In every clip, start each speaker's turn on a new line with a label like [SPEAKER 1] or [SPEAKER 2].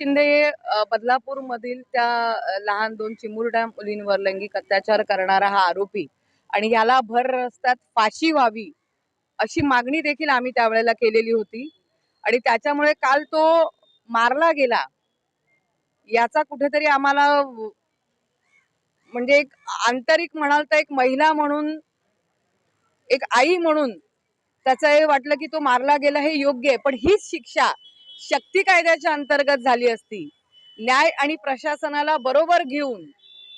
[SPEAKER 1] शिंदे हे बदलापूरमधील त्या लहान दोन चिमुरड्या मुलींवर लैंगिक अत्याचार करणारा हा आरोपी आणि याला भर रस्त्यात फाशी व्हावी अशी मागणी देखील आम्ही त्यावेळेला केलेली होती. आणि त्याच्यामुळे काल तो मारला गेला. याचा कुठेतरी आम्हाला म्हणजे एक आंतरिक म्हणाल तर एक महिला म्हणून एक आई म्हणून त्याचं हे वाटलं की तो मारला गेला हे योग्य आहे. पण हीच शिक्षा शक्ती कायद्याच्या अंतर्गत झाली असती. न्याय आणि प्रशासनाला बरोबर घेऊन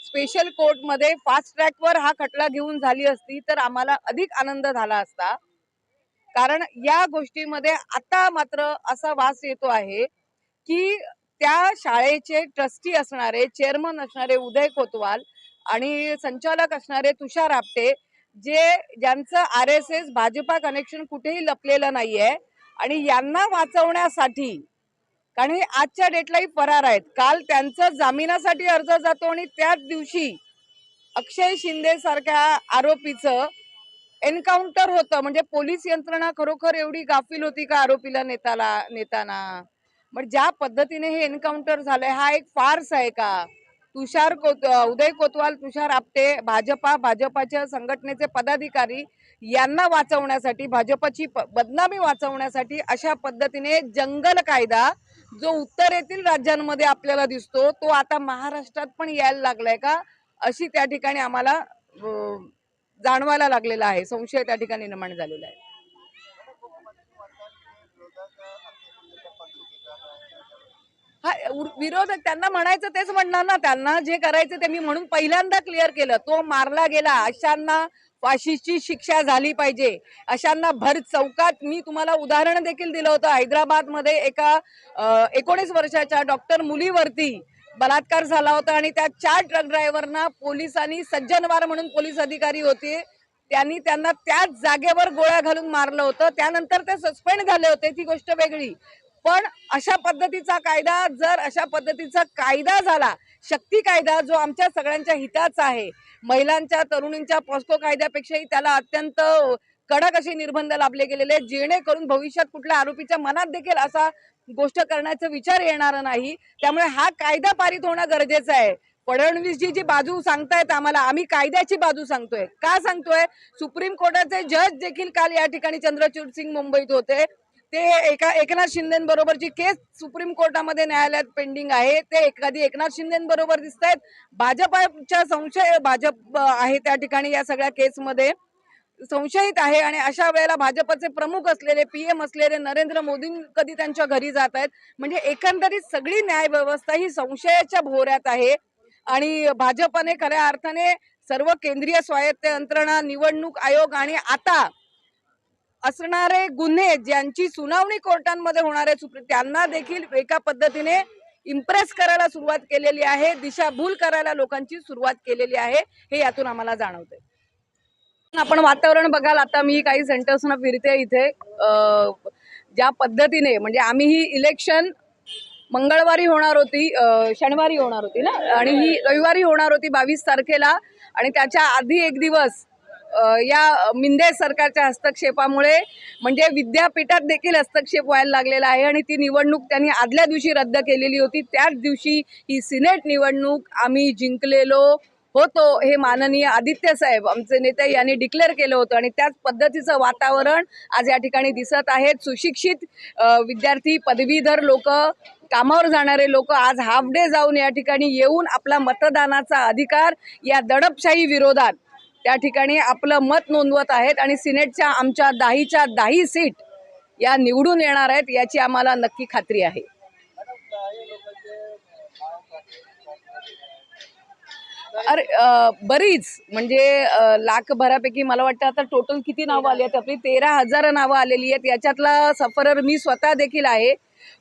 [SPEAKER 1] स्पेशल कोर्टमध्ये फास्ट ट्रॅकवर हा खटला घेऊन झाली असती तर आम्हाला अधिक आनंद झाला असता. कारण या गोष्टीमध्ये आता मात्र असा वास येतो आहे की त्या शाळेचे ट्रस्टी असणारे चेअरमन असणारे उदय कोतवाल आणि संचालक असणारे तुषार आपटे जे ज्यांचं R S S Bhajapa connection कुठेही लपलेलं नाहीये आणि यांना वाचवण्यासाठी कारण हे आजच्या डेटलाही फरार आहेत. काल त्यांचं जामिनासाठी अर्ज जातो आणि त्याच दिवशी अक्षय शिंदे सारख्या आरोपीचं एन्काउंटर होतं. म्हणजे पोलीस यंत्रणा खरोखर एवढी गाफील होती का आरोपीला नेताला नेताना? मग ज्या पद्धतीने हे एन्काउंटर झालंय हा एक फार्स आहे का? तुषार कोत उदय कोतवाल तुषार आपटे भाजपा भाजपाच्या संघटनेचे पदाधिकारी यांना वाचवण्यासाठी भाजपची बदनामी वाचवण्यासाठी अशा पद्धतीने जंगल कायदा जो उत्तरेतील राज्यांमध्ये आपल्याला दिसतो तो आता महाराष्ट्रात पण यायला लागलाय का? अशी त्या ठिकाणी आम्हाला जाणवायला लागलेला आहे. संशय त्या ठिकाणी निर्माण झालेला आहे. हा विरोधक त्यांना म्हणायचं तेच म्हणणार ना. त्यांना जे करायचं ते मी म्हणून पहिल्यांदा क्लिअर केलं. तो मारला गेला. अशांना फाशीची शिक्षा झाली पाहिजे. अशांना भर चौकात मी तुम्हाला उदाहरण देखील दिलं होतं. हैदराबादमध्ये एका एकोणीस वर्षाच्या डॉक्टर मुलीवरती बलात्कार झाला होता आणि त्या चार ट्रक ड्रायव्हरना पोलिसांनी सज्जनवार म्हणून पोलीस अधिकारी होते. त्यांनी त्यांना त्याच जागेवर गोळ्या घालून मारलं होतं. त्यानंतर ते सस्पेंड झाले होते. ती गोष्ट वेगळी. पण अशा पद्धतीचा कायदा जर अशा पद्धतीचा कायदा झाला शक्ती कायदा जो आमच्या सगळ्यांच्या हिताचा आहे महिलांच्या तरुणींच्या पॉस्को कायद्यापेक्षाही त्याला अत्यंत कडक असे निर्बंध लाभले गेलेले आहेत, जेणेकरून भविष्यात कुठल्या आरोपीच्या मनात देखील असा गोष्ट करण्याचा विचार येणार नाही. त्यामुळे हा कायदा पारित होणं गरजेचं आहे. फडणवीसजी जी बाजू सांगतायत आम्हाला आम्ही कायद्याची बाजू सांगतोय. का सांगतोय? सुप्रीम कोर्टाचे जज देखील काल या ठिकाणी चंद्रचूड सिंग मुंबईत होते. ते एका एकनाथ शिंदेबरोबरची केस सुप्रीम कोर्टामध्ये न्यायालयात पेंडिंग आहे ते एखादी एकनाथ शिंदेबरोबर दिसत आहेत भाजपाच्या संशय भाजप आहे त्या ठिकाणी या सगळ्या केसमध्ये. संशयित आहे आणि अशा वेळेला भाजपचे प्रमुख असलेले पी एम असलेले नरेंद्र मोदी कधी त्यांच्या घरी जात आहेत म्हणजे एकंदरीत सगळी न्याय व्यवस्था ही संशयाच्या भोवऱ्यात आहे. आणि भाजपने खऱ्या अर्थाने सर्व केंद्रीय स्वायत्त यंत्रणा निवडणूक आयोग आणि आता असणारे गुन्हे ज्यांची सुनावणी कोर्टांमध्ये होणार आहे सुप्रीम त्यांना देखील एका पद्धतीने इम्प्रेस करायला सुरुवात केलेली आहे दिशाभूल करायला लोकांची सुरुवात केलेली आहे हे यातून आम्हाला जाणवते आपण वातावरण बघाल आता मी काही सेंटर्सना फिरते इथे ज्या पद्धतीने म्हणजे आम्ही ही इलेक्शन मंगळवारी होणार होती शनिवारी होणार होती ना? आणि ही रविवारी होणार होती बावीस तारखेला आणि त्याच्या आधी एक दिवस या मिंदे सरकारच्या हस्तक्षेपामुळे म्हणजे विद्यापीठात देखील हस्तक्षेप व्हायला लागलेला आहे आणि ती निवडणूक त्यांनी आदल्या दिवशी रद्द केलेली होती. त्याच दिवशी ही सिनेट निवडणूक आम्ही जिंकलेलो होतो हे माननीय आदित्य साहेब आमचे नेते यांनी डिक्लेअर केलं होतं आणि त्याच पद्धतीचं वातावरण आज या ठिकाणी दिसत आहेत. सुशिक्षित विद्यार्थी पदवीधर लोक कामावर जाणारे लोक आज हाफ डे जाऊन या ठिकाणी येऊन आपला मतदानाचा अधिकार या दडपशाही विरोधात त्या ठिकाणी आपलं मत नोंदवत आहेत आणि सिनेटच्या आमच्या दाहीच्या दाही सीट या निवडून येणार आहेत याची आम्हाला नक्की खात्री आहे. अरे बरीच. म्हणजे लाखभरापैकी मला वाटतं आता टोटल किती नावं आली आहेत आपली? तेरा हजार नावं आलेली आहेत. याच्यातला सफरर मी स्वतः देखील आहे.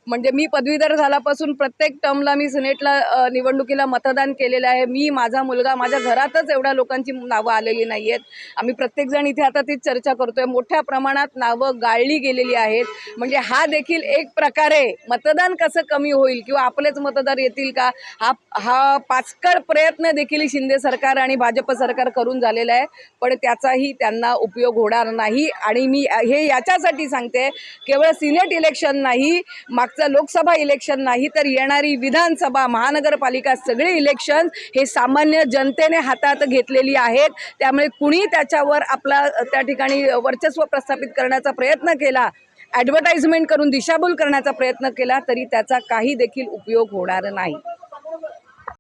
[SPEAKER 1] म्हणजे मी पदवीधर झाल्यापासून प्रत्येक टर्मला मी सिनेटला निवडणुकीला मतदान केलेलं आहे. मी माझा मुलगा माझ्या घरातच एवढ्या लोकांची नावं आलेली नाही आहेत आम्ही प्रत्येकजण इथे आता तीच चर्चा करतोय. मोठ्या प्रमाणात नावं गाळली गेलेली आहेत. म्हणजे हा देखील एक प्रकारे मतदान कसं कमी होईल किंवा आपलेच मतदार येतील का? हा हा पाचकर प्रयत्न देखील शिंदे सरकार आणि भाजप सरकार करून झालेला आहे. पण त्याचाही त्यांना उपयोग होणार नाही. आणि मी हे याच्यासाठी सांगते केवळ सिनेट इलेक्शन नाही मागचं लोकसभा इलेक्शन नाही तर येणारी विधानसभा महानगरपालिका सगळी इलेक्शन हे सामान्य जनतेने हातात घेतलेली आहेत. त्यामुळे कुणी त्याच्यावर आपला त्या ठिकाणी वर्चस्व प्रस्थापित करण्याचा प्रयत्न केला ॲडव्हर्टाइजमेंट करून दिशाभूल करण्याचा प्रयत्न केला तरी त्याचा काही देखील उपयोग होणार नाही.